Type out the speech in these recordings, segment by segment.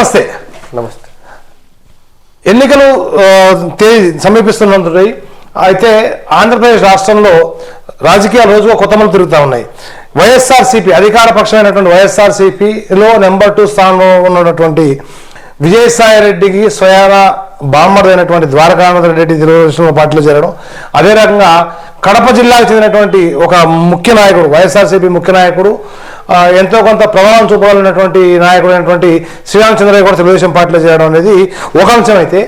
నమస్తే. నమస్తే. ఎన్నికలు తేదీ సమీపిస్తున్నది. అయితే ఆంధ్రప్రదేశ్ రాష్ట్రంలో రాజకీయాలు రోజుగా కొత్త మలుపు తిరుగుతూ ఉన్నాయి. వైఎస్ఆర్సీపీ అధికార పక్షమైనటువంటి వైఎస్ఆర్సీపీలో నెంబర్ టూ స్థానంలో ఉన్నటువంటి విజయసాయి రెడ్డికి స్వయాన బామ్మర్దైనటువంటి ద్వారకానాథ రెడ్డి తెలుగుదేశంలో పార్టీలో చేరడం. అదే రకంగా కడప జిల్లాకు చెందినటువంటి ఒక ముఖ్య నాయకుడు వైఎస్ఆర్సీపీ ముఖ్య నాయకుడు ఎంతో కొంత ప్రభావం చూపగలిగినటువంటి నాయకుడు అయినటువంటి శ్రీరామచంద్రయ్య కూడా తెలుగుదేశం పార్టీలో చేరడం అనేది ఒక అంశం అయితే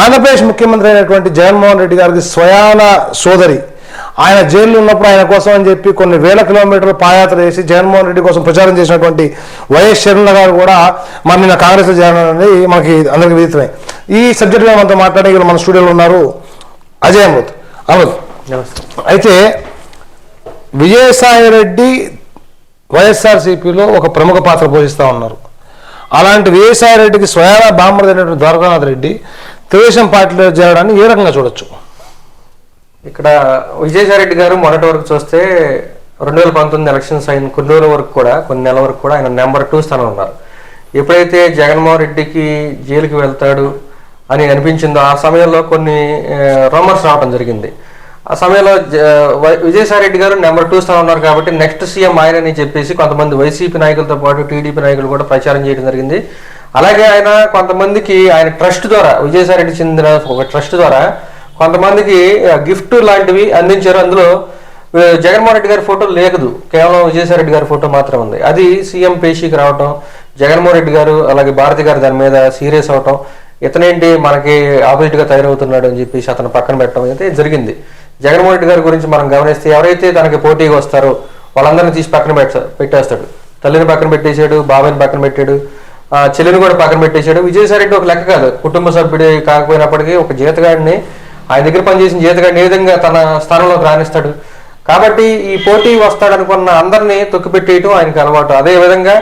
ఆంధ్రప్రదేశ్ ముఖ్యమంత్రి అయినటువంటి జగన్మోహన్ రెడ్డి గారికి స్వయాన సోదరి. ఆయన జైల్లో ఉన్నప్పుడు ఆయన కోసం అని చెప్పి కొన్ని వేల కిలోమీటర్లు పాదయాత్ర చేసి జగన్మోహన్ రెడ్డి కోసం ప్రచారం చేసినటువంటి వైఎస్ షర్మిల గారు కూడా మన నిన్న కాంగ్రెస్లో చేరడం అనేది మనకి అందరికీ విదితమే. ఈ సబ్జెక్ట్ మీద మనతో మాట్లాడే మన స్టూడియోలో ఉన్నారు అజయ్ అమృత్. అమృత్. అయితే విజయసాయి రెడ్డి వైఎస్ఆర్సీపీలో ఒక ప్రముఖ పాత్ర పోషిస్తూ ఉన్నారు. అలాంటి విజయసాయి రెడ్డికి స్వయాన బామ్మడైనటువంటి ద్వారకానాథ్ రెడ్డి తెలుగుదేశం పార్టీలో చేరడాన్ని ఏ రకంగా చూడొచ్చు? ఇక్కడ విజయసాయి రెడ్డి గారు మొదటి వరకు చూస్తే రెండు వేల పంతొమ్మిది ఎలక్షన్స్ అయిన కొన్ని రోజుల వరకు కూడా కొన్ని నెలల వరకు కూడా ఆయన నెంబర్ టూ స్థానం ఉన్నారు. ఎప్పుడైతే జగన్మోహన్ రెడ్డికి జైలుకి వెళ్తాడు అని అనిపించిందో ఆ సమయంలో కొన్ని రూమర్స్ రావడం జరిగింది. ఆ సమయంలో జ- విజయసాయి రెడ్డి గారు నెంబర్ టూ స్థానం ఉన్నారు కాబట్టి నెక్స్ట్ సీఎం ఆయనని చెప్పేసి కొంతమంది వైసీపీ నాయకులతో పాటు టీడీపీ నాయకులు కూడా ప్రచారం చేయడం జరిగింది. అలాగే ఆయన కొంతమందికి ఆయన ట్రస్ట్ ద్వారా విజయసాయి రెడ్డి చెందిన ఒక ట్రస్ట్ ద్వారా కొంతమందికి గిఫ్ట్ లాంటివి అందించారు. అందులో జగన్మోహన్ రెడ్డి గారి ఫోటో లేదు కేవలం విజయసాయి రెడ్డి గారి ఫోటో మాత్రమే ఉంది. అది సీఎం పేషీకి రావటం జగన్మోహన్ రెడ్డి గారు అలాగే భారతి గారు దాని మీద సీరియస్ అవటం ఇతనేంటి మనకి ఆపోజిట్గా తయారవుతున్నాడు అని చెప్పేసి అతను పక్కన పెట్టడం అయితే జరిగింది. జగన్మోహన్ రెడ్డి గారి గురించి మనం గమనిస్తే ఎవరైతే తనకి పోటీగా వస్తారో వాళ్ళందరినీ తీసి పక్కన పెట్టేస్తాడు. తల్లిని పక్కన పెట్టేశాడు బాబాయిని పక్కన పెట్టాడు ఆ, చెల్లిని కూడా పక్కన పెట్టేశాడు. విజయసాయిరెడ్డి ఒక లెక్క కాదు. కుటుంబ సభ్యుడి కాకపోయినప్పటికీ ఒక జీతగాడిని ఆయన దగ్గర పనిచేసిన జీతగాడిని ఏ విధంగా తన స్థానంలోకి రాణిస్తాడు కాబట్టి ఈ పోటీ వస్తాడనుకున్న అందరినీ తొక్కిపెట్టేయటం ఆయనకి అలవాటు. అదే విధంగా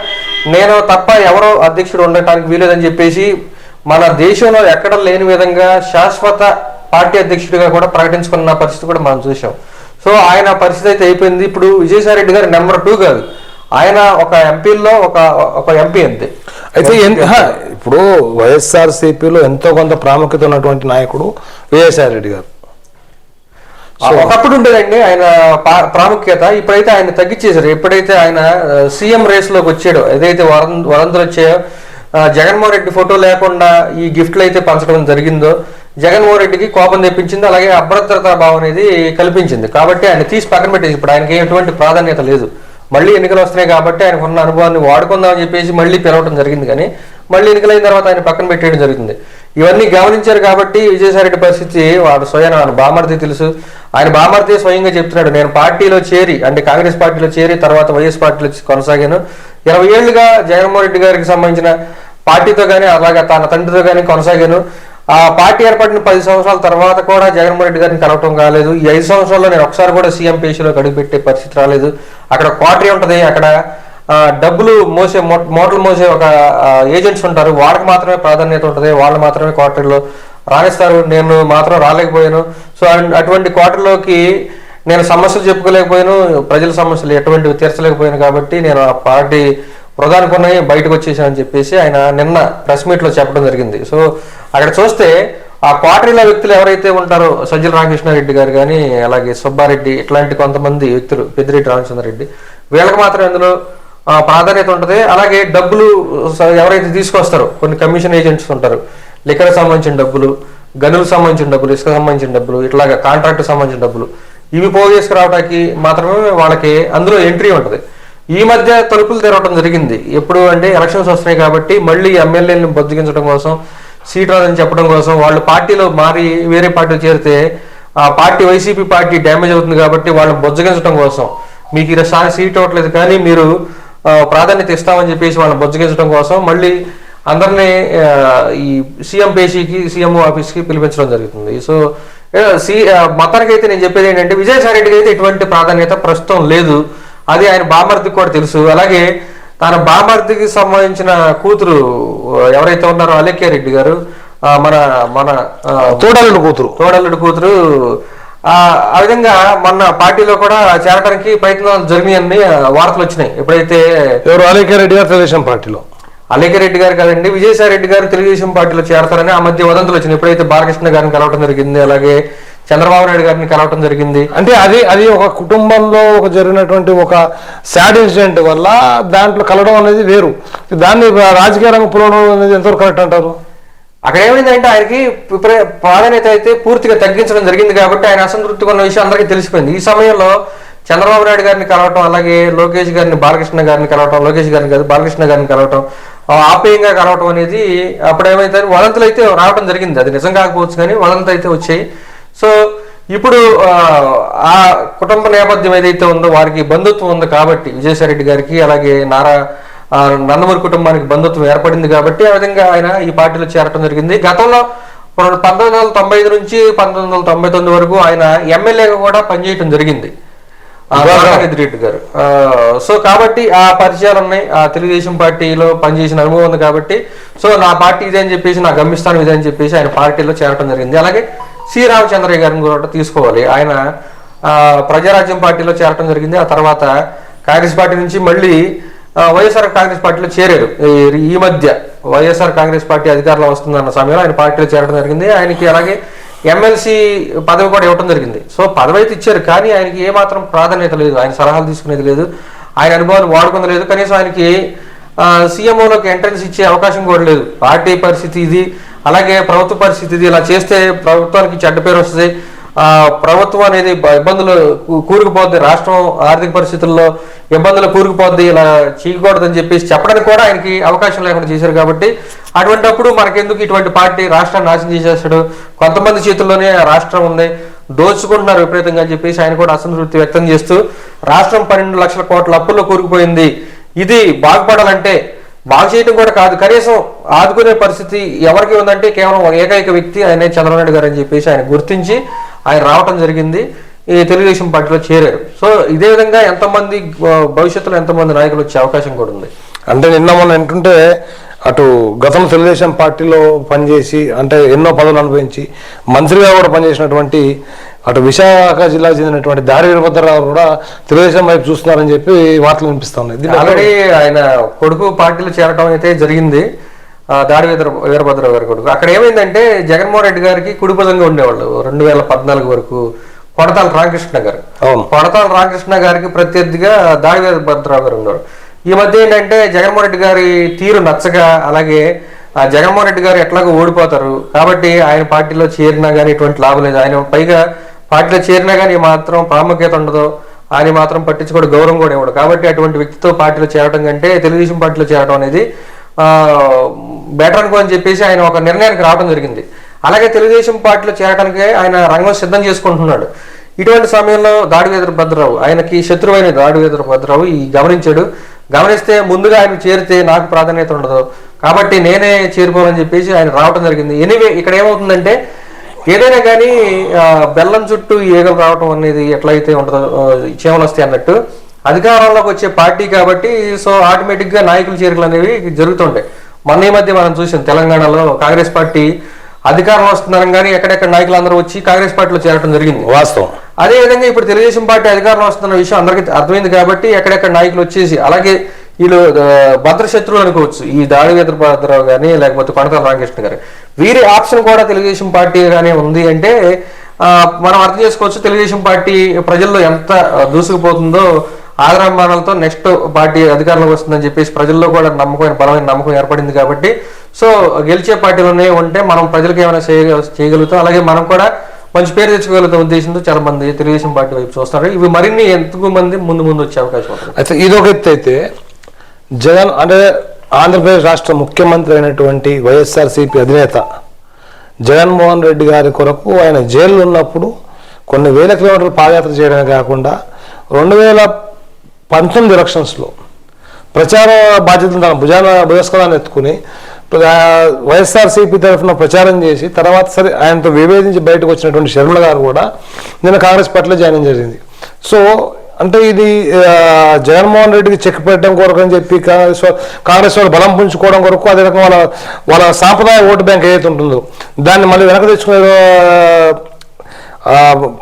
నేను తప్ప ఎవరో అధ్యక్షుడు ఉండటానికి వీలేదని చెప్పేసి మన దేశంలో ఎక్కడ లేని విధంగా శాశ్వత పార్టీ అధ్యక్షుడిగా కూడా ప్రకటించుకున్న పరిస్థితి కూడా మనం చూసాం. సో ఆయన పరిస్థితి అయితే అయిపోయింది. ఇప్పుడు విజయసాయి రెడ్డి గారు నెంబర్ టూ కాదు. ఆయన ఒక ఎంపీల్లో ఒక ఒక ఎంపీ అంతే. అయితే ఇప్పుడు వైఎస్ఆర్సీపీలో ఎంతో కొంత ప్రాముఖ్యత ఉన్నటువంటి నాయకుడు విజయసాయి రెడ్డి గారు ఒకప్పుడు ఉండేదండి ఆయన ప్రాముఖ్యత. ఇప్పుడైతే ఆయన తగ్గించేశారు ఎప్పుడైతే ఆయన సీఎం రేస్లోకి వచ్చాడో ఏదైతే వరం- వదంతులు వచ్చాయో జగన్మోహన్ రెడ్డి ఫోటో లేకుండా ఈ గిఫ్ట్లు అయితే పంచడం జరిగిందో జగన్మోహన్ రెడ్డికి కోపం తెప్పించింది అలాగే అభద్రతా భావం అనేది కల్పించింది. కాబట్టి ఆయన తీసి పక్కన పెట్టేసి ఇప్పుడు ఆయనకి ఎటువంటి ప్రాధాన్యత లేదు. మళ్ళీ ఎన్నికలు వస్తున్నాయి కాబట్టి ఆయనకు ఉన్న అనుభవాన్ని వాడుకుందామని చెప్పేసి మళ్ళీ పిలవడం జరిగింది కానీ మళ్ళీ ఎన్నికలైన తర్వాత ఆయన పక్కన పెట్టేయడం జరుగుతుంది. ఇవన్నీ గమనించారు కాబట్టి విజయసాయిరెడ్డి పరిస్థితి వాడు స్వయం ఆయన బామర్ది తెలుసు. ఆయన బామర్ది స్వయంగా చెప్తున్నాడు నేను పార్టీలో చేరి అంటే కాంగ్రెస్ పార్టీలో చేరి తర్వాత వైఎస్ పార్టీలో కొనసాగాను. ఇరవై ఏళ్ళుగా జగన్మోహన్ రెడ్డి గారికి సంబంధించిన పార్టీతో కానీ అలాగే తన తండ్రితో కానీ కొనసాగాను. ఆ పార్టీ ఏర్పడిన పది సంవత్సరాల తర్వాత కూడా జగన్మోహన్ రెడ్డి గారిని కలవటం కాలేదు. ఈ ఐదు సంవత్సరాల్లో నేను ఒకసారి కూడా సీఎం పేషీలో గడిపెట్టే పరిస్థితి రాలేదు. అక్కడ క్వార్టరీ ఉంటుంది అక్కడ డబ్బులు మోసే మో- మోటార్లు మోసే ఒక ఏజెంట్స్ ఉంటారు. వాళ్ళకి మాత్రమే ప్రాధాన్యత ఉంటుంది వాళ్ళు మాత్రమే క్వార్టర్లో రాణిస్తారు. నేను మాత్రం రాలేకపోయాను. సో అటువంటి క్వార్టర్లోకి నేను సమస్యలు చెప్పుకోలేకపోయాను. ప్రజల సమస్యలు ఎటువంటివి తీర్చలేకపోయాను కాబట్టి నేను ఆ పార్టీ ప్రధానికున్నాయి బయటకు వచ్చేసానని చెప్పేసి ఆయన నిన్న ప్రెస్ మీట్లో చెప్పడం జరిగింది. సో అక్కడ చూస్తే ఆ క్వార్టరీల వ్యక్తులు ఎవరైతే ఉంటారో సజ్జల రామకృష్ణారెడ్డి గారు కానీ అలాగే సుబ్బారెడ్డి ఇట్లాంటి కొంతమంది వ్యక్తులు పెద్దిరెడ్డి రామచంద్రరెడ్డి వీళ్ళకి మాత్రం ఇందులో ప్రాధాన్యత ఉంటుంది. అలాగే డబ్బులు స- ఎవరైతే తీసుకొస్తారో కొన్ని కమిషన్ ఏజెంట్స్ ఉంటారు. లిక్కర్ సంబంధించిన డబ్బులు గనులకు సంబంధించిన డబ్బులు ఇసుక సంబంధించిన డబ్బులు ఇట్లాగా కాంట్రాక్ట్ సంబంధించిన డబ్బులు ఇవి పోగేసుకురావడానికి మాత్రమే వాళ్ళకి అందులో ఎంట్రీ ఉంటుంది. ఈ మధ్య తలుపులు తెరవడం జరిగింది. ఎప్పుడు అంటే ఎలక్షన్స్ వస్తున్నాయి కాబట్టి మళ్ళీ ఎమ్మెల్యేలను బొద్దిగించడం కోసం సీట్ రాదని చెప్పడం కోసం వాళ్ళు పార్టీలో మారి వేరే పార్టీలో చేరితే ఆ పార్టీ వైసీపీ పార్టీ డ్యామేజ్ అవుతుంది కాబట్టి వాళ్ళని బొజ్జగించడం కోసం. మీకు ఈసారి సీట్ ఇవ్వట్లేదు కానీ మీరు ప్రాధాన్యత ఇస్తామని చెప్పేసి వాళ్ళని బొజ్జగించడం కోసం మళ్ళీ అందరినీ ఈ సీఎం పేషీకి సీఎం ఆఫీస్కి పిలిపించడం జరుగుతుంది. సో సి మతానికి అయితే నేను చెప్పేది ఏంటంటే విజయసాయి రెడ్డికి అయితే ఎటువంటి ప్రాధాన్యత ప్రస్తుతం లేదు. అది ఆయన బామర్దికి కూడా తెలుసు. అలాగే తన బామర్దికి సంబంధించిన కూతురు ఎవరైతే ఉన్నారో అలేఖ్య రెడ్డి గారు మన మన ఆ, తోడలుడు కూతురు. తోడల్లుడు కూతురు ఆ ఆ విధంగా మొన్న పార్టీలో కూడా చేరడానికి ప్రయత్నాలు జరిగినాయని వార్తలు వచ్చినాయి. ఎప్పుడైతే ఎవరు? అలేఖ్య రెడ్డి గారు తెలుగుదేశం పార్టీలో. అలేఖ రెడ్డి గారు కాదండి విజయసాయి రెడ్డి గారు తెలుగుదేశం పార్టీలో చేరతారని ఆ మధ్య వదంతులు వచ్చినాయి. ఎప్పుడైతే బాలకృష్ణ గారిని కలవటం జరిగింది అలాగే చంద్రబాబు నాయుడు గారిని కలవటం జరిగింది. అంటే అది అది ఒక కుటుంబంలో ఒక జరిగినటువంటి ఒక సాడ్ ఇన్సిడెంట్ వల్ల దాంట్లో కలవడం అనేది వేరు. దాన్ని రాజకీయ రంగం పులవడం అనేది ఎంతవరకు కరెక్ట్ అంటారు? అక్కడ ఏమైందంటే ఆయనకి ప్రాధాన్యత అయితే పూర్తిగా తగ్గించడం జరిగింది కాబట్టి ఆయన అసంతృప్తిగా ఉన్న విషయం అందరికీ తెలిసిపోయింది. ఈ సమయంలో చంద్రబాబు నాయుడు గారిని కలవటం అలాగే లోకేష్ గారిని బాలకృష్ణ గారిని కలవటం లోకేష్ గారిని కాదు బాలకృష్ణ గారిని కలవటం ఆ, ఆప్యాయంగా కలవటం అనేది అప్పుడు ఏమైతే వదంతులు అయితే రావటం జరిగింది. అది నిజం కాకపోవచ్చు కానీ వదంతులు అయితే వచ్చాయి. సో ఇప్పుడు ఆ, కుటుంబ నేపథ్యం ఏదైతే ఉందో వారికి బంధుత్వం ఉంది కాబట్టి విజయసాయి రెడ్డి గారికి అలాగే నారా నందమూరి కుటుంబానికి బంధుత్వం ఏర్పడింది కాబట్టి ఆ విధంగా ఆయన ఈ పార్టీలో చేరటం జరిగింది. గతంలో పంతొమ్మిది వందల తొంభై ఐదు నుంచి పంతొమ్మిది వందల తొంభై తొమ్మిది వరకు ఆయన ఎమ్మెల్యేగా కూడా పనిచేయటం జరిగింది. రెడ్డి గారు. సో కాబట్టి ఆ పరిచయాలు ఉన్నాయి. ఆ తెలుగుదేశం పార్టీలో పనిచేసిన అనుభవం ఉంది కాబట్టి సో నా పార్టీ ఇదే అని చెప్పేసి నా గమ్యస్థానం ఇదే అని చెప్పేసి ఆయన పార్టీలో చేరటం జరిగింది. అలాగే సి రామచంద్రయ్య గారిని కూడా తీసుకోవాలి. ఆయన ప్రజారాజ్యం పార్టీలో చేరటం జరిగింది. ఆ తర్వాత కాంగ్రెస్ పార్టీ నుంచి మళ్ళీ వైఎస్ఆర్ కాంగ్రెస్ పార్టీలో చేరారు. ఈ- మధ్య వైఎస్ఆర్ కాంగ్రెస్ పార్టీ అధికారంలో వస్తుందన్న సమయంలో ఆయన పార్టీలో చేరడం జరిగింది. ఆయనకి అలాగే ఎమ్మెల్సీ పదవి కూడా ఇవ్వడం జరిగింది. సో పదవి అయితే ఇచ్చారు కానీ ఆయనకి ఏమాత్రం ప్రాధాన్యత లేదు. ఆయన సలహాలు తీసుకునేది లేదు. ఆయన అనుభవాలు వాడుకుంది లేదు. కనీసం ఆయనకి సీఎంఓలోకి ఎంట్రన్స్ ఇచ్చే అవకాశం కూడా లేదు. పార్టీ పరిస్థితి ఇది. అలాగే ప్రభుత్వ పరిస్థితి ఇలా చేస్తే ప్రభుత్వానికి చెడ్డ పేరు వస్తుంది. ప్రభుత్వం అనేది ఇబ్బందులు కూరుకుపోద్ది. రాష్ట్రం ఆర్థిక పరిస్థితుల్లో ఇబ్బందులు కూరుకుపోద్ది. ఇలా చేయకూడదని చెప్పేసి చెప్పడానికి కూడా ఆయనకి అవకాశం లేకుండా చేశారు కాబట్టి అటువంటప్పుడు మనకెందుకు ఇటువంటి పార్టీ రాష్ట్రాన్ని నాశనం చేసేస్తాడు? కొంతమంది చేతుల్లోనే రాష్ట్రం ఉంది. దోచుకుంటున్నారు విపరీతంగా అని చెప్పేసి ఆయన కూడా అసంతృప్తి వ్యక్తం చేస్తూ రాష్ట్రం పన్నెండు లక్షల కోట్ల అప్పుల్లో కూరుకుపోయింది. ఇది బాగుపడాలంటే బాగు చేయడం కూడా కాదు. కనీసం ఆదుకునే పరిస్థితి ఎవరికి ఉందంటే కేవలం ఏకైక వ్యక్తి ఆయనే చంద్రబాబు గారు అని చెప్పేసి ఆయన గుర్తించి ఆయన రావటం జరిగింది. ఈ తెలుగుదేశం పార్టీలో చేరారు. సో ఇదే విధంగా ఎంతమంది భవిష్యత్తులో ఎంతమంది నాయకులు వచ్చే అవకాశం కూడా ఉంది. అంటే నిన్న మొన్న ఏంటంటే అటు గతం తెలుగుదేశం పార్టీలో పనిచేసి అంటే ఎన్నో పదవులు అనుభవించి మంత్రిగా కూడా పనిచేసినటువంటి అటు విశాఖ జిల్లాకు చెందినటువంటి దారి వీరభద్రరావు కూడా తెలుగుదేశం వైపు చూస్తున్నారని చెప్పి వార్తలు వినిపిస్తున్నాయి. ఆల్రెడీ ఆయన కొడుకు పార్టీలో చేరటం అయితే జరిగింది. దాడి వీర వీరభద్రరావు గారి కొడుకు. అక్కడ ఏమైందంటే జగన్మోహన్ రెడ్డి గారికి కుడి భుజంగా ఉండేవాళ్ళు. రెండు వేల పద్నాలుగు వరకు కొడతాల రామకృష్ణ గారు. అవును. కొడతాల రామకృష్ణ గారికి ప్రత్యర్థిగా దాడి వీరభద్రరావు గారు ఉన్నారు ఈ మధ్య ఏంటంటే జగన్మోహన్ రెడ్డి గారి తీరు నచ్చగా అలాగే ఆ జగన్మోహన్ రెడ్డి గారు ఎట్లాగో ఓడిపోతారు. కాబట్టి ఆయన పార్టీలో చేరినా కానీ ఇటువంటి లాభం లేదు. ఆయన పైగా పార్టీలో చేరినా కానీ మాత్రం ప్రాముఖ్యత ఉండదు. ఆయన మాత్రం పట్టించుకోడు గౌరవం కూడా ఇవ్వడు. కాబట్టి అటువంటి వ్యక్తితో పార్టీలో చేరడం కంటే తెలుగుదేశం పార్టీలో చేరడం అనేది బెటర్ అనుకో అని చెప్పేసి ఆయన ఒక నిర్ణయానికి రావడం జరిగింది. అలాగే తెలుగుదేశం పార్టీలో చేరడానికి ఆయన రంగం సిద్ధం చేసుకుంటున్నాడు. ఇటువంటి సమయంలో దాడివేదర భద్రరావు ఆయనకి శత్రువైన దాడివేదర భద్రరావు ఈ గమనించాడు. గమనిస్తే ముందుగా ఆయన చేరితే నాకు ప్రాధాన్యత ఉండదు. కాబట్టి నేనే చేరిపోవాలని చెప్పేసి ఆయన రావడం జరిగింది. ఎనీవే ఇక్కడ ఏమవుతుందంటే ఏదైనా కానీ బెల్లం చుట్టూ ఈగలు రావటం అనేది ఎట్లయితే ఉంటుందో చీమలు వస్తాయి అన్నట్టు అధికారంలోకి వచ్చే పార్టీ కాబట్టి సో ఆటోమేటిక్గా నాయకుల చేరికలు అనేవి జరుగుతుంటాయి. మొన్న ఈ మధ్య మనం చూసాం తెలంగాణలో కాంగ్రెస్ పార్టీ అధికారం వస్తుందని కానీ ఎక్కడెక్కడ నాయకులు అందరూ వచ్చి కాంగ్రెస్ పార్టీలో చేరడం జరిగింది. వాస్తవం. అదే విధంగా ఇప్పుడు తెలుగుదేశం పార్టీ అధికారంలో వస్తున్న విషయం అందరికీ అర్థమైంది కాబట్టి ఎక్కడెక్కడ నాయకులు వచ్చేసి అలాగే వీళ్ళు భద్రశత్రువులు అనుకోవచ్చు. ఈ దాడి భద్రరావు కానీ లేకపోతే కొనతల రామకృష్ణ గారు. వీరి ఆప్షన్ కూడా తెలుగుదేశం పార్టీ కానీ ఉంది అంటే మనం అర్థం చేసుకోవచ్చు తెలుగుదేశం పార్టీ ప్రజల్లో ఎంత దూసుకుపోతుందో ఆదరాభిమానాలతో నెక్స్ట్ పార్టీ అధికారంలోకి వస్తుందని చెప్పేసి ప్రజల్లో కూడా నమ్మకమైన బలమైన నమ్మకం ఏర్పడింది కాబట్టి సో గెలిచే పార్టీలోనే ఉంటే మనం ప్రజలకు ఏమైనా చేయ చేయగలుగుతాం. అలాగే మనం కూడా మంచి పేరు తెచ్చుకోగలుగుతాం ఉద్దేశంతో చాలా మంది తెలుగుదేశం పార్టీ వైపు చూస్తారు ఇవి మరిన్ని ఎంతకు మంది ముందు ముందు వచ్చే అవకాశం అయితే ఇదొక ఎత్తు అయితే జగన్ అంటే ఆంధ్రప్రదేశ్ రాష్ట్ర ముఖ్యమంత్రి అయినటువంటి వైఎస్ఆర్సీపీ అధినేత జగన్మోహన్ రెడ్డి గారి కొరకు ఆయన జైల్లో ఉన్నప్పుడు కొన్ని వేల కిలోమీటర్లు పాదయాత్ర చేయడమే కాకుండా రెండు వేల పంతొమ్మిది ఎలక్షన్స్లో ప్రచార బాధ్యతను తన భుజాన భుజస్కరాన్ని ఎత్తుకుని వైఎస్ఆర్సీపీ తరఫున ప్రచారం చేసి తర్వాత సరే ఆయనతో విభేదించి బయటకు వచ్చినటువంటి శర్మల గారు కూడా నిన్న కాంగ్రెస్ పార్టీలో జాయిన్ జరిగింది. సో అంటే ఇది జగన్మోహన్ రెడ్డికి చెక్ పెట్టడం కొరకు అని చెప్పి కాంగ్రెస్ కాంగ్రెస్ వాళ్ళు బలం పుంజుకోవడం కొరకు అదే రకంగా వాళ్ళ వాళ్ళ సాంప్రదాయ ఓటు బ్యాంక్ ఏదైతే ఉంటుందో దాన్ని మళ్ళీ వెనక తెచ్చుకునే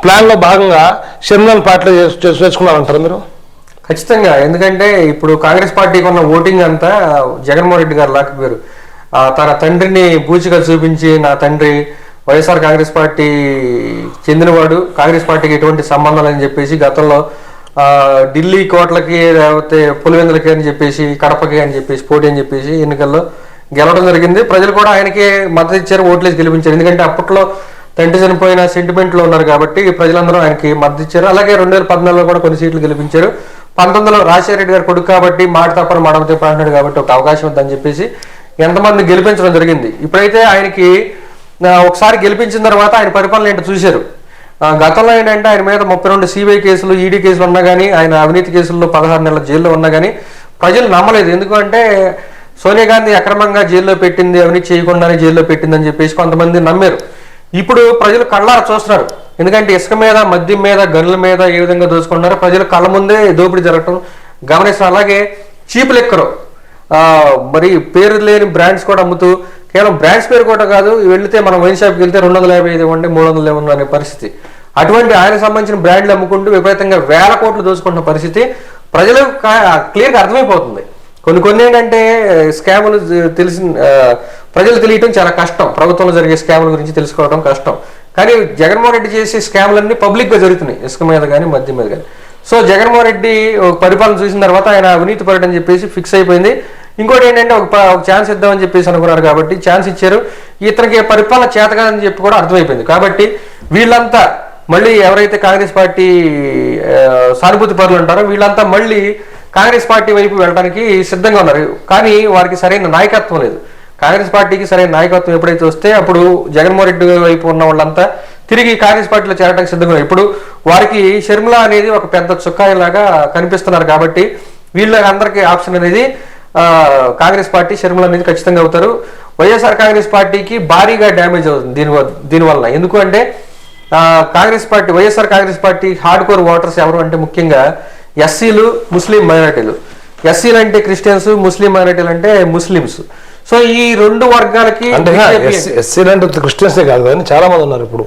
ప్లాన్లో భాగంగా షర్మిలను పార్టీలో చేసు- చేసుకున్నారంటారు మీరు? ఖచ్చితంగా. ఎందుకంటే ఇప్పుడు కాంగ్రెస్ పార్టీకి ఉన్న ఓటింగ్ అంతా జగన్మోహన్ రెడ్డి గారు లాక్కపోయారు తన తండ్రిని బూచిగా చూపించి నా తండ్రి వైఎస్ఆర్ కాంగ్రెస్ పార్టీ చెందినవాడు కాంగ్రెస్ పార్టీకి ఎటువంటి సంబంధాలు అని చెప్పేసి గతంలో ఢిల్లీ కోట్లకి లేకపోతే పులివెందులకి అని చెప్పేసి కడపకి అని చెప్పేసి పోటీ అని చెప్పేసి ఎన్నికల్లో గెలవడం జరిగింది. ప్రజలు కూడా ఆయనకి మద్దతు ఇచ్చారు ఓట్లేసి గెలిపించారు. ఎందుకంటే అప్పట్లో తండ్రి చనిపోయిన సెంటిమెంట్లో ఉన్నారు కాబట్టి ప్రజలందరూ ఆయనకి మద్దతు ఇచ్చారు. అలాగే రెండు వేల పద్నాలుగులో కూడా కొన్ని సీట్లు గెలిపించారు. పంతొమ్మిదిలో రాజశేఖర రెడ్డి గారు కొడుకు కాబట్టి మాట తప్పని మడమ తిప్ప కాబట్టి ఒక అవకాశం ఉందని చెప్పేసి ఎంతమంది గెలిపించడం జరిగింది. ఇప్పుడైతే ఆయనకి ఒకసారి గెలిపించిన తర్వాత ఆయన పరిపాలన ఏంటో చూశారు. గతంలో ఏంటంటే ఆయన మీద ముప్పై రెండు సిబిఐ కేసులు ఈడీ కేసులు ఉన్నా కానీ ఆయన అవినీతి కేసుల్లో పదహారు నెలల జైల్లో ఉన్నా కానీ ప్రజలు నమ్మలేదు. ఎందుకంటే సోనియా గాంధీ అక్రమంగా జైల్లో పెట్టింది అవినీతి చేయకుండానే జైల్లో పెట్టిందని చెప్పేసి కొంతమంది నమ్మారు. ఇప్పుడు ప్రజలు కళ్ళారా చూస్తున్నారు. ఎందుకంటే ఇసుక మీద మద్యం మీద గనుల మీద ఏ విధంగా దోచుకుంటున్నారో ప్రజలు కళ్ళ ముందే దోపిడీ జరగటం గమనిస్తారు. అలాగే చీప్ లెక్కరు మరి పేరు లేని బ్రాండ్స్ కూడా అమ్ముతూ కేవలం బ్రాండ్స్ పేరు కూడా కాదు వెళ్తే మనం వైన్ షాప్కి వెళ్తే రెండు వందల యాభై ఐదు ఇవ్వండి మూడు వందలు ఇవ్వండి అనే పరిస్థితి. అటువంటి ఆయన సంబంధించిన బ్రాండ్లు అమ్ముకుంటూ విపరీతంగా వేల కోట్లు దోచుకుంటున్న పరిస్థితి ప్రజలు క్లియర్గా అర్థమైపోతుంది. కొన్ని కొన్ని ఏంటంటే స్కాములు తెలిసి ప్రజలు తెలియటం చాలా కష్టం. ప్రభుత్వంలో జరిగే స్కాముల గురించి తెలుసుకోవడం కష్టం. కానీ జగన్మోహన్ రెడ్డి చేసే స్కాములన్నీ పబ్లిక్గా జరుగుతున్నాయి. ఇసుక మీద కానీ మద్యం మీద కానీ సో జగన్మోహన్ రెడ్డి పరిపాలన చూసిన తర్వాత ఆయన అవినీతి పడటం చెప్పేసి ఫిక్స్ అయిపోయింది. ఇంకోటి ఏంటంటే ఒక ఒక ఛాన్స్ ఇద్దామని చెప్పేసి అనుకున్నారు కాబట్టి ఛాన్స్ ఇచ్చారు. ఇతనికి పరిపాలన చేతకాదని చెప్పి కూడా అర్థమైపోయింది. కాబట్టి వీళ్ళంతా మళ్ళీ ఎవరైతే కాంగ్రెస్ పార్టీ సానుభూతి పరులు ఉంటారో వీళ్ళంతా మళ్ళీ కాంగ్రెస్ పార్టీ వైపు వెళ్ళడానికి సిద్ధంగా ఉన్నారు. కానీ వారికి సరైన నాయకత్వం లేదు. కాంగ్రెస్ పార్టీకి సరైన నాయకత్వం ఎప్పుడైతే వస్తే అప్పుడు జగన్మోహన్ రెడ్డి వైపు ఉన్న వాళ్ళంతా తిరిగి కాంగ్రెస్ పార్టీలో చేరడానికి సిద్ధంగా ఇప్పుడు వారికి షర్మిల అనేది ఒక పెద్ద చుక్కాయలాగా కనిపిస్తున్నారు కాబట్టి వీళ్ళందరికీ ఆప్షన్ అనేది కాంగ్రెస్ పార్టీ షర్మిల అనేది ఖచ్చితంగా అవుతారు. వైఎస్ఆర్ కాంగ్రెస్ పార్టీకి భారీగా డ్యామేజ్ అవుతుంది దీని దీనివల్ల ఎందుకు అంటే ఆ, Congress party YSR Congress party hard core voters ఎవరు అంటే ముఖ్యంగా ఎస్సీలు ముస్లిం మైనార్టీలు. ఎస్సీలు అంటే క్రిస్టియన్స్ ముస్లిం మైనార్టీలు అంటే ముస్లిమ్స్. సో ఈ రెండు వర్గాలకి ఎస్సీలు అంటే క్రిస్టియన్సే కాదు కానీ చాలా మంది ఉన్నారు ఇప్పుడు.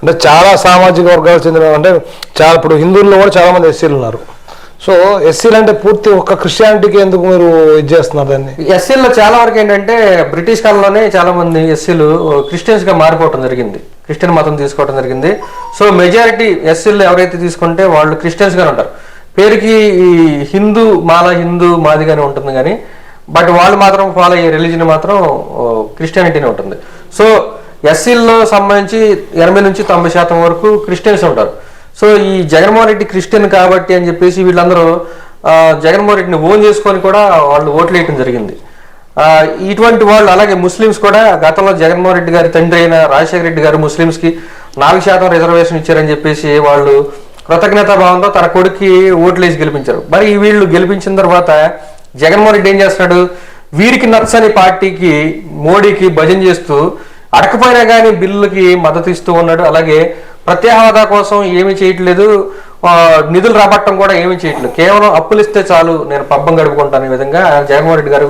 అంటే చాలా సామాజిక వర్గాలకు చెందిన అంటే చాలా ఇప్పుడు హిందువుల్లో కూడా చాలా మంది ఎస్సీలు ఉన్నారు. సో ఎస్సీలు అంటే పూర్తి ఒక్క క్రిస్టియానిటీకి ఎందుకు మీరు ఇది చేస్తున్నారు దాన్ని? ఎస్సీల్లో చాలా వరకు ఏంటంటే బ్రిటిష్ కాలంలోనే చాలా మంది ఎస్సీలు క్రిస్టియన్స్గా మారిపోవడం జరిగింది. క్రిస్టియన్ మతం తీసుకోవడం జరిగింది. సో మెజారిటీ ఎస్సీలు ఎవరైతే తీసుకుంటే వాళ్ళు క్రిస్టియన్స్ గానే ఉంటారు. పేరుకి ఈ హిందూ మాల హిందూ మాదిగానే ఉంటుంది కానీ బట్ వాళ్ళు మాత్రం ఫాలో అయ్యే రిలీజన్ మాత్రం క్రిస్టియానిటీనే ఉంటుంది. సో ఎస్సీల్లో సంబంధించి ఎనభై నుంచి తొంభై శాతం వరకు క్రిస్టియన్స్ ఉంటారు. సో ఈ జగన్మోహన్ రెడ్డి క్రిస్టియన్ కాబట్టి అని చెప్పేసి వీళ్ళందరూ జగన్మోహన్ రెడ్డిని ఓన్ చేసుకొని కూడా వాళ్ళు ఓట్లు వేయటం జరిగింది. ఇటువంటి వాళ్ళు అలాగే ముస్లిమ్స్ కూడా గతంలో జగన్మోహన్ రెడ్డి గారి తండ్రి అయిన రాజశేఖర రెడ్డి గారు ముస్లిమ్స్కి నాలుగు శాతం రిజర్వేషన్ ఇచ్చారని చెప్పేసి వాళ్ళు కృతజ్ఞతా భావంతో తన కొడుక్కి ఓట్లు వేసి గెలిపించారు. మరి వీళ్ళు గెలిపించిన తర్వాత జగన్మోహన్ రెడ్డి ఏం చేస్తున్నాడు? వీరికి నచ్చని పార్టీకి మోడీకి భజన చేస్తూ అడకపోయినా కానీ బిల్లుకి మద్దతు ఇస్తూ ఉన్నాడు. అలాగే ప్రత్యేక హోదా కోసం ఏమీ చేయట్లేదు. నిధులు రాబట్టడం కూడా ఏమీ చేయట్లేదు. కేవలం అప్పులు ఇస్తే చాలు. నేను పబ్బం గడుపుకుంటాను ఈ విధంగా జగన్మోహన్ రెడ్డి గారు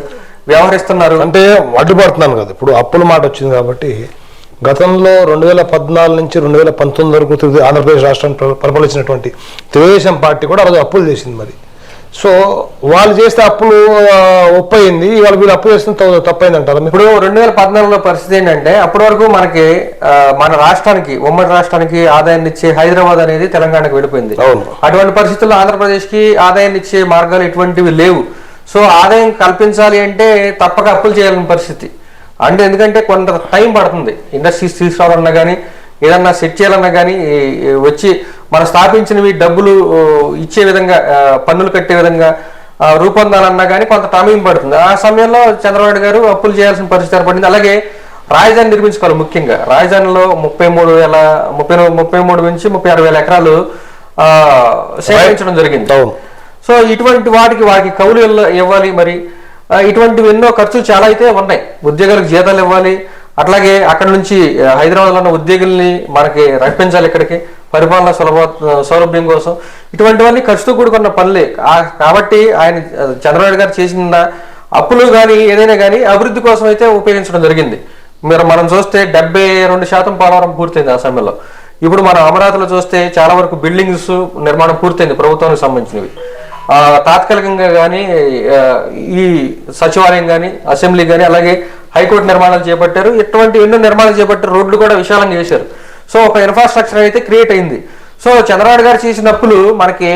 వ్యవహరిస్తున్నారు. అంటే అడ్డుపడుతున్నాను కదా. ఇప్పుడు అప్పుల మాట వచ్చింది కాబట్టి గతంలో రెండు వేల పద్నాలుగు నుంచి రెండు వేల పంతొమ్మిది వరకు ఆంధ్రప్రదేశ్ రాష్ట్రం పరిపాలించినటువంటి తెలుగుదేశం పార్టీ కూడా ఆ రోజు అప్పులు చేసింది మరి. సో వాళ్ళు చేస్తే అప్పులు ఒప్పయింది. ఇవాళ వీళ్ళు అప్పు చేస్తే తప్పు- తప్పైంది అంటారా ఇప్పుడు రెండు వేల పద్నాలుగులో పరిస్థితి ఏంటంటే అప్పటి వరకు మనకి మన రాష్ట్రానికి ఉమ్మడి రాష్ట్రానికి ఆదాయాన్ని ఇచ్చే హైదరాబాద్ అనేది తెలంగాణకు వెళ్ళిపోయింది. అవును. అటువంటి పరిస్థితుల్లో ఆంధ్రప్రదేశ్కి ఆదాయాన్ని ఇచ్చే మార్గాలు ఎటువంటివి లేవు. సో ఆదాయం కల్పించాలి అంటే తప్పక అప్పులు చేయాలని పరిస్థితి. అంటే ఎందుకంటే కొంత టైం పడుతుంది. ఇండస్ట్రీస్ తీసుకురావాలన్నా కానీ ఏదన్నా సెట్ చేయాలన్నా కానీ వచ్చి మనం స్థాపించినవి డబ్బులు ఇచ్చే విధంగా పన్నులు కట్టే విధంగా రూపొందాలన్నా కానీ కొంత టైం పడుతుంది. ఆ సమయంలో చంద్రబాబు గారు అప్పులు చేయాల్సిన పరిస్థితి ఏర్పడింది. అలాగే రాజధాని నిర్మించుకోవాలి ముఖ్యంగా. రాజధానిలో ముప్పై మూడు వేల ముప్పై ముప్పై మూడు నుంచి ముప్పై ఆరు వేల ఎకరాలు ఆ, సేకరించడం జరిగింది. సో ఇటువంటి వాటికి వాటికి కౌలు ఇవ్వాలి మరి. ఇటువంటివి ఎన్నో ఖర్చులు చాలా అయితే ఉన్నాయి. ఉద్యోగులకు జీతాలు ఇవ్వాలి. అట్లాగే అక్కడ నుంచి హైదరాబాద్లో ఉన్న ఉద్యోగుల్ని మనకి రప్పించాలి ఇక్కడికి. పరిపాలన సులభ సౌలభ్యం కోసం ఇటువంటివన్నీ ఖర్చుతో కూడుకున్న పనులే. కాబట్టి ఆయన చంద్రబాబు గారు చేసిన అప్పులు కానీ ఏదైనా కానీ అభివృద్ధి కోసం అయితే ఉపయోగించడం జరిగింది. మీరు మనం చూస్తే డెబ్బై రెండు శాతం పోలవరం పూర్తయింది ఆ సమయంలో. ఇప్పుడు మనం అమరావతిలో చూస్తే చాలా వరకు బిల్డింగ్స్ నిర్మాణం పూర్తయింది ప్రభుత్వానికి సంబంధించినవి. తాత్కాలికంగా కానీ ఈ సచివాలయం కానీ అసెంబ్లీ కానీ అలాగే హైకోర్టు నిర్మాణాలు చేపట్టారు. ఇటువంటి ఎన్నో నిర్మాణాలు చేపట్టారు. రోడ్లు కూడా విశాలంగా చేశారు. సో ఒక ఇన్ఫ్రాస్ట్రక్చర్ అయితే క్రియేట్ అయింది. సో చంద్రబాబు గారు చేసిన అప్పులు మనకి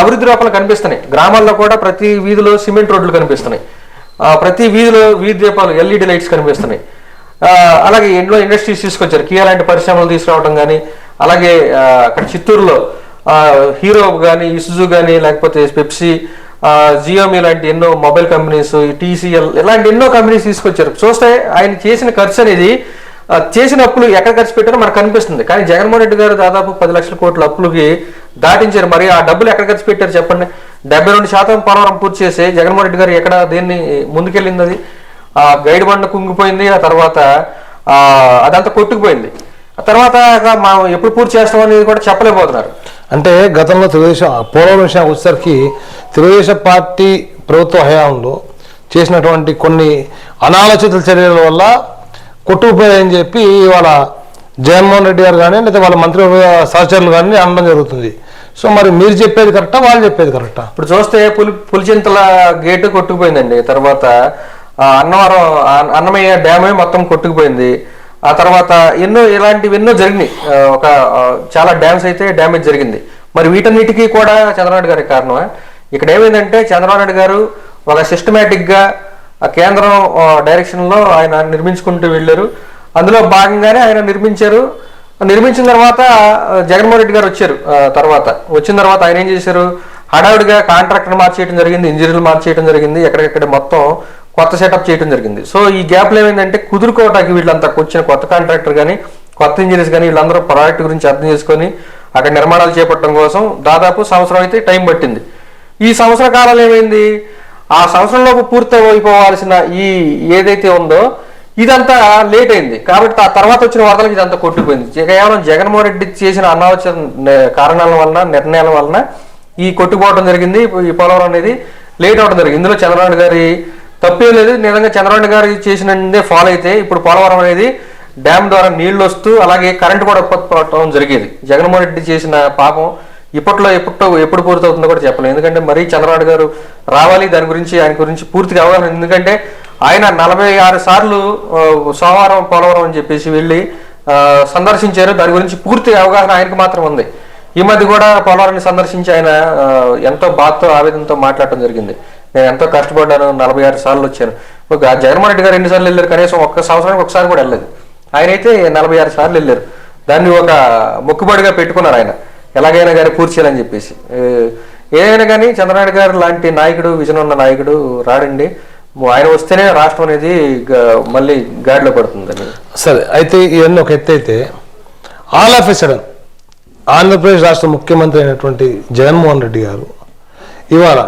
అభివృద్ధి రూపంలో కనిపిస్తున్నాయి. గ్రామాల్లో కూడా ప్రతి వీధిలో సిమెంట్ రోడ్లు కనిపిస్తున్నాయి. ప్రతి వీధిలో వీధి దీపాలు ఎల్ఈడి లైట్స్ కనిపిస్తున్నాయి. అలాగే ఎన్నో ఇండస్ట్రీస్ తీసుకొచ్చారు. కియా లాంటి పరిశ్రమలు తీసుకురావడం కానీ అలాగే అక్కడ చిత్తూరులో హీరో కానీ ఇసుజు కానీ లేకపోతే పెప్సీ జియోమీ జియోమి లాంటి ఎన్నో మొబైల్ కంపెనీస్ టీసీఎల్ ఇలాంటి ఎన్నో కంపెనీస్ తీసుకొచ్చారు. చూస్తే ఆయన చేసిన ఖర్చు అనేది చేసిన అప్పులు ఎక్కడ ఖర్చు పెట్టారో మనకు కనిపిస్తుంది. కానీ జగన్మోహన్ రెడ్డి గారు దాదాపు పది లక్షల కోట్ల అప్పులకి దాటించారు. మరి ఆ డబ్బులు ఎక్కడ ఖర్చు పెట్టారు చెప్పండి? డెబ్బై రెండు శాతం పోలవరం పూర్తి చేసి జగన్మోహన్ రెడ్డి గారు ఎక్కడ దీన్ని ముందుకెళ్ళింది అది? ఆ గైడ్ బండ కుంగిపోయింది ఆ తర్వాత ఆ, అదంతా కొట్టుకుపోయింది. ఆ తర్వాత మనం ఎప్పుడు పూర్తి చేస్తాం అనేది కూడా చెప్పలేకపోతున్నారు. అంటే గతంలో తెలుగుదేశం పోలవరం విషయం వచ్చేసరికి తెలుగుదేశం పార్టీ ప్రభుత్వ హయాంలో చేసినటువంటి కొన్ని అనాలోచిత చర్యల వల్ల కొట్టుకుపోయాయని చెప్పి ఇవాళ జగన్మోహన్ రెడ్డి గారు కానీ లేదా వాళ్ళ మంత్రి సహచరులు కానీ అనడం జరుగుతుంది. సో మరి మీరు చెప్పేది కరెక్టా వాళ్ళు చెప్పేది కరెక్టా? ఇప్పుడు చూస్తే పులి పులిచింతల గేటు కొట్టుకుపోయిందండి. తర్వాత అన్నవరం అన్నమయ్య డ్యామే మొత్తం కొట్టుకుపోయింది. ఆ తర్వాత ఎన్నో ఇలాంటివి ఎన్నో జరిగినాయి. ఒక చాలా డ్యామ్స్ అయితే డ్యామేజ్ జరిగింది. మరి వీటన్నిటికీ కూడా చంద్రబాబు గారి కారణమా? ఇక్కడ ఏమైందంటే చంద్రబాబు నాయుడు గారు ఒక సిస్టమేటిక్గా ఆ కేంద్రం డైరెక్షన్లో ఆయన నిర్మించుకుంటూ వెళ్ళారు. అందులో భాగంగానే ఆయన నిర్మించారు. నిర్మించిన తర్వాత జగన్మోహన్ రెడ్డి గారు వచ్చారు తర్వాత. వచ్చిన తర్వాత ఆయన ఏం చేశారు? హడావుడిగా కాంట్రాక్టర్ మార్చేయడం జరిగింది ఇంజనీర్లు మార్చేయడం జరిగింది ఎక్కడికక్కడ మొత్తం కొత్త సెటప్ చేయడం జరిగింది. సో ఈ గ్యాప్లో ఏమైందంటే కుదురుకోవటానికి వీళ్ళంతా వచ్చిన కొత్త కాంట్రాక్టర్ కానీ కొత్త ఇంజనీర్స్ కానీ వీళ్ళందరూ ప్రాజెక్ట్ గురించి అర్థం చేసుకొని అక్కడ నిర్మాణాలు చేపట్టడం కోసం దాదాపు సంవత్సరం అయితే టైం పట్టింది. ఈ సంవత్సర కాలంలో ఏమైంది? ఆ సంవత్సరంలోపు పూర్తి అయిపోవాల్సిన ఈ ఏదైతే ఉందో ఇదంతా లేట్ అయింది. కాబట్టి ఆ తర్వాత వచ్చిన వరదలకు ఇదంతా కొట్టుకుపోయింది. కేవలం జగన్మోహన్ రెడ్డి చేసిన అనాలోచన కారణాల వలన నిర్ణయాల వలన ఈ కొట్టుకుపోవడం జరిగింది. ఈ పోలవరం అనేది లేట్ అవడం జరిగింది. ఇందులో చంద్రబాబు గారి తప్పేం లేదు. నిజంగా చంద్రబాబు గారు చేసినదే ఫాలో అయితే ఇప్పుడు పోలవరం అనేది డ్యామ్ ద్వారా నీళ్ళు వస్తూ అలాగే కరెంటు కూడా ఉత్పత్తి పడటం జరిగేది. జగన్మోహన్ రెడ్డి చేసిన పాపం ఇప్పట్లో ఎప్పుడో ఎప్పుడు పూర్తవుతుందో కూడా చెప్పలేం. ఎందుకంటే మరీ చంద్రబాబు గారు రావాలి దాని గురించి ఆయన గురించి పూర్తిగా అవగాహన ఎందుకంటే ఆయన నలభై ఆరు సార్లు సోమవారం పోలవరం అని చెప్పేసి వెళ్ళి సందర్శించారు. దాని గురించి పూర్తి అవగాహన ఆయనకు మాత్రం ఉంది. ఈ మధ్య కూడా పోలవరాన్ని సందర్శించి ఆయన ఎంతో బాధతో ఆవేదనతో మాట్లాడటం జరిగింది. నేను ఎంతో కష్టపడ్డాను నలభై ఆరు సార్లు వచ్చాను. ఒక జగన్మోహన్ రెడ్డి గారు ఎన్నిసార్లు వెళ్ళారు? కనీసం ఒక్క సంవత్సరానికి ఒకసారి కూడా వెళ్ళలేదు. ఆయన అయితే నలభై ఆరు సార్లు వెళ్ళారు. దాన్ని ఒక మొక్కుబడిగా పెట్టుకున్నారు ఆయన. ఎలాగైనా కానీ పూర్తి చేయాలని చెప్పేసి. ఏదైనా కానీ చంద్రనాయుడు గారు లాంటి నాయకుడు విజన్ ఉన్న నాయకుడు రాడండి. ఆయన వస్తేనే రాష్ట్రం అనేది మళ్ళీ గాడిలో పడుతుందని సరే అయితే ఇవన్నీ ఒక ఎత్తు అయితే all of a sudden Andhra Pradesh రాష్ట్ర ముఖ్యమంత్రి అయినటువంటి జగన్మోహన్ రెడ్డి గారు ఇవాళ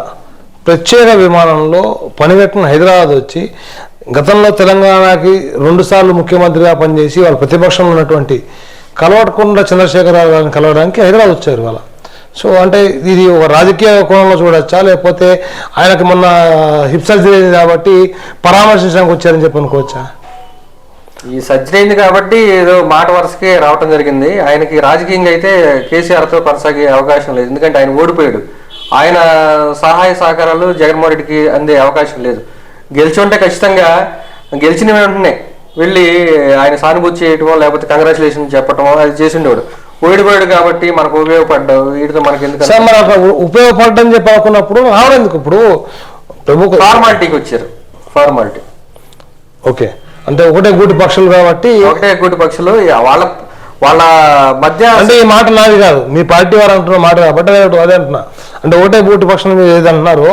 ప్రత్యేక విమానంలో పనిగట్టిన హైదరాబాద్ వచ్చి గతంలో తెలంగాణకి రెండుసార్లు ముఖ్యమంత్రిగా పనిచేసి వాళ్ళ ప్రతిపక్షంలో ఉన్నటువంటి కలవడకుండా చంద్రశేఖరరావు గారిని కలవడానికి హైదరాబాద్ వచ్చారు వాళ్ళ సో అంటే ఇది ఒక రాజకీయ కోణంలో చూడొచ్చా? లేకపోతే ఆయనకు మొన్న హిప్ సర్జరీ అయింది కాబట్టి పరామర్శించడానికి వచ్చారని చెప్పి అనుకోవచ్చా? ఈ సర్జరీ అయింది కాబట్టి ఏదో మాట వరుసకే రావటం జరిగింది. ఆయనకి రాజకీయంగా అయితే కేసీఆర్తో కొనసాగే అవకాశం లేదు. ఎందుకంటే ఆయన ఓడిపోయాడు. ఆయన సహాయ సహకారాలు జగన్మోహన్ రెడ్డికి అందే అవకాశం లేదు. గెలిచి ఉంటే ఖచ్చితంగా గెలిచిన వెంటనే వెళ్ళి ఆయన సానుభూతి చేయటమో లేకపోతే కంగ్రాచులేషన్ చెప్పటమో అది చేసి ఉండేవాడు ఓడిపోయాడు కాబట్టి మనకు ఉపయోగపడ్డావు వీటితో మనకి ఎందుకు సార్ ఉ- ఉపయోగపడడం చెప్పి అనుకున్నప్పుడు రావడం ఎందుకు? ఇప్పుడు ప్రభుత్వ ఫార్మాలిటీకి వచ్చారు. Formality okay. అంటే ఒకటే గూటి పక్షులు కాబట్టి ఒకటే కూటి పక్షులు వాళ్ళ వాళ్ళ మధ్య అంటే ఈ మాట నాది కాదు. మీ పార్టీ వారు అంటున్న మాట కాబట్టి అదే అంటున్నా. అంటే ఒకటే గూటి పక్షులు మీరు ఏది అంటున్నారు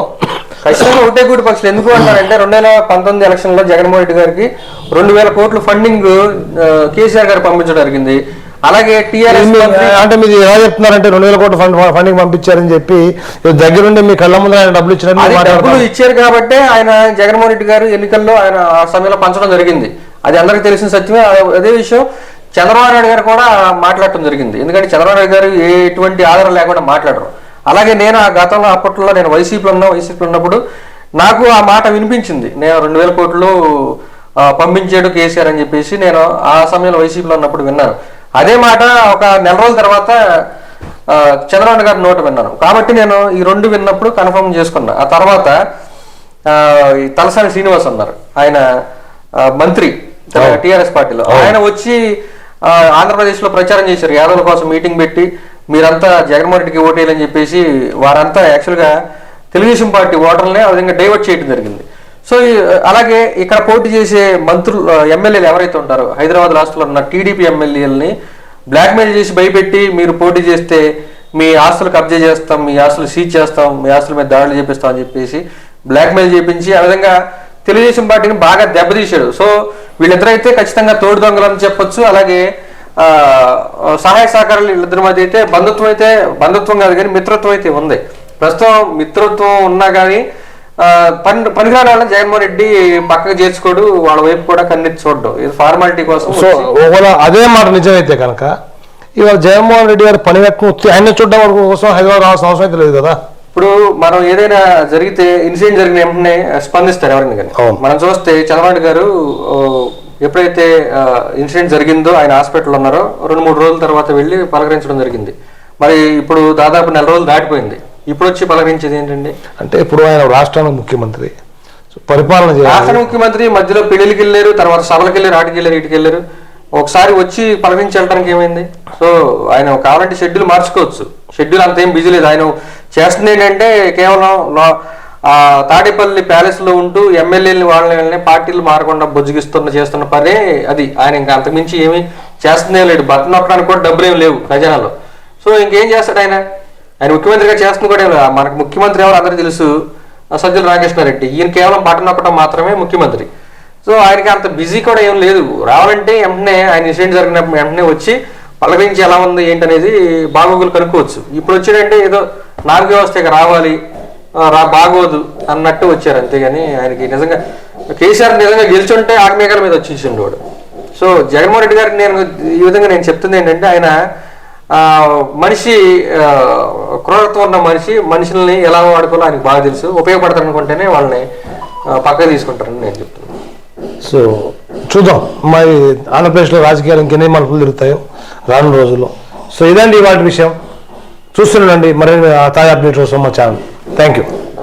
ఖచ్చితంగా ఒకటే కూటి పక్షులు. ఎందుకు అంటారంటే రెండు వేల పంతొమ్మిది ఎలక్షన్లో జగన్మోహన్ రెడ్డి గారికి రెండు వేల కోట్ల ఫండింగ్ కేసీఆర్ గారు పంపించడం జరిగింది. అలాగే టీఆర్ఎస్ అంటే మీరు ఎలా చెప్తున్నారంటే రెండు వేల కోట్ల ఫండ్ ఫండింగ్ పంపించారని చెప్పి దగ్గరుండి మీ కళ్ళ ముందు ఆయన డబ్బులు మీరు డబ్బులు. ఇచ్చారు కాబట్టి ఆయన జగన్మోహన్ రెడ్డి గారు ఎన్నికల్లో ఆయన ఆ సమయంలో పంచడం జరిగింది. అది అందరికీ తెలిసిన సత్యమే. అదే- అదే విషయం చంద్రబాబు నాయుడు గారు కూడా మాట్లాడటం జరిగింది. ఎందుకంటే చంద్రబాబు నాయుడు గారు ఎటువంటి ఆధారం లేకుండా మాట్లాడరు. అలాగే నేను ఆ గతంలో అప్పట్లో నేను వైసీపీలో ఉన్నా వైసీపీలో ఉన్నప్పుడు నాకు ఆ మాట వినిపించింది. నేను రెండు వేల కోట్లు పంపించాడు కేసీఆర్ అని చెప్పేసి నేను ఆ సమయంలో వైసీపీలో ఉన్నప్పుడు విన్నాను. అదే మాట ఒక నెల రోజుల తర్వాత చంద్రబాబు గారి నోట విన్నాను. కాబట్టి నేను ఈ రెండు విన్నప్పుడు కన్ఫర్మ్ చేసుకున్నా. ఆ తర్వాత తలసాని శ్రీనివాస్ అన్నారు. ఆయన మంత్రి టిఆర్ఎస్ పార్టీలో. ఆయన వచ్చి ఆంధ్రప్రదేశ్లో ప్రచారం చేశారు. యాదవుల కోసం మీటింగ్ పెట్టి మీరంతా జగన్మోహన్ రెడ్డికి ఓటేయాలని చెప్పేసి వారంతా యాక్చువల్గా తెలుగుదేశం పార్టీ ఓటర్లనే ఆ విధంగా డైవర్ట్ చేయడం జరిగింది. సో అలాగే ఇక్కడ పోటీ చేసే మంత్రులు ఎమ్మెల్యేలు ఎవరైతే ఉంటారో హైదరాబాద్ రాష్ట్రంలో ఉన్న టీడీపీ ఎమ్మెల్యేలని బ్లాక్మెయిల్ చేసి భయపెట్టి మీరు పోటీ చేస్తే మీ ఆస్తులు కబ్జా చేస్తాం మీ ఆస్తులు సీజ్ చేస్తాం మీ ఆస్తుల మీద దాడులు చేపిస్తాం అని చెప్పేసి బ్లాక్మెయిల్ చేపించి ఆ విధంగా తెలుగుదేశం పార్టీని బాగా దెబ్బతీశాడు. సో వీళ్ళిద్దరైతే ఖచ్చితంగా తోడు అని చెప్పొచ్చు. అలాగే సహాయ సహకారాలు వీళ్ళిద్దరి మధ్య అయితే బంధుత్వం అయితే బంధుత్వం కాదు కానీ మిత్రత్వం అయితే ఉంది. ప్రస్తుతం మిత్రత్వం ఉన్నా కానీ పని పనికిరాని వాళ్ళని జగన్మోహన్ రెడ్డి పక్కకు చేర్చుకోడు వాళ్ళ వైపు కూడా కన్నెత్తి చూడడం. ఇది ఫార్మాలిటీ కోసం సో ఒకవేళ అదే మాట నిజమైతే కనుక ఇవాళ జగన్మోహన్ రెడ్డి గారు పని వ్యక్తం ఆయన చూడడం కోసం హైదరాబాద్ రావాల్సిన అవసరం అయితే లేదు కదా? ఇప్పుడు మనం ఏదైనా జరిగితే ఇన్సిడెంట్ జరిగిన వెంటనే స్పందిస్తారు ఎవరైనా కానీ. మనం చూస్తే చంద్రబాబు గారు ఎప్పుడైతే ఇన్సిడెంట్ జరిగిందో ఆయన హాస్పిటల్ ఉన్నారో రెండు మూడు రోజుల తర్వాత వెళ్ళి పలకరించడం జరిగింది. మరి ఇప్పుడు దాదాపు నెల రోజులు దాటిపోయింది. ఇప్పుడు వచ్చి పలకరించేది ఏంటండి? అంటే ఇప్పుడు ఆయన రాష్ట్రానికి ముఖ్యమంత్రి. పరిపాలన రాష్ట్ర ముఖ్యమంత్రి మధ్యలో పెళ్ళికి వెళ్ళారు తర్వాత సభలకు వెళ్ళారు ఆటికి వెళ్ళారు ఇటుకి వెళ్ళారు. ఒకసారి వచ్చి పలకరించి వెళ్ళడానికి ఏమైంది? సో ఆయన కావాలంటే షెడ్యూల్ మార్చుకోవచ్చు. షెడ్యూల్ అంత ఏం బిజీ లేదు. ఆయన చేస్తుంది ఏంటంటే కేవలం తాడేపల్లి ప్యాలెస్లో ఉంటూ ఎమ్మెల్యేలు వాళ్ళని పార్టీలు మారకుండా బుజ్జగిస్తున్న చేస్తున్న పనే అది. ఆయన ఇంకా అంతకుమించి ఏమీ చేస్తుందే లేడు బట్టన్ నొక్కడానికి కూడా డబ్బులు ఏమి లేవు ఖజానాలో సో ఇంకేం చేస్తాడు ఆయన? ఆయన ముఖ్యమంత్రిగా చేస్తుంది కూడా మనకు ముఖ్యమంత్రి ఎవరు అందరూ తెలుసు? ఆ సజ్జల రామకృష్ణారెడ్డి ఈయన కేవలం బటన్ నొక్కడం మాత్రమే ముఖ్యమంత్రి. సో ఆయనకి అంత బిజీ కూడా ఏం లేదు. రావాలంటే వెంటనే ఆయన ఇన్సిడెంట్ జరిగిన వెంటనే వచ్చి పలకరించి ఎలా ఉంది ఏంటనేది బాగోగులు కనుక్కోవచ్చు. ఇప్పుడు వచ్చాడంటే ఏదో నాలుగు వ్యవస్థ ఇక రావాలి. రా బాగోదు అన్నట్టు వచ్చారు అంతేగాని ఆయనకి నిజంగా కేసీఆర్ నిజంగా గెలిచుంటే ఆగ్నేయాల మీద వచ్చేసిండు వాడు. సో జగన్మోహన్ రెడ్డి గారిని నేను ఈ విధంగా నేను చెప్తుంది ఏంటంటే ఆయన మనిషి క్రూరత్వం ఉన్న మనిషి మనుషుల్ని ఎలా వాడుకోవాలో ఆయనకు బాగా తెలుసు. ఉపయోగపడతారు అనుకుంటేనే వాళ్ళని పక్కకు తీసుకుంటారని నేను చెప్తున్నాను. సో చూద్దాం. మరి ఆంధ్రప్రదేశ్లో రాజకీయాలు ఇంకెన్ని మలుపులు తిరుగుతాయో రానున్న రోజుల్లో. సో ఇదండి వాటి విషయం. చూస్తున్నాండి మరి తాజా అప్డేట్ కోసం మా ఛానల్. Thank you.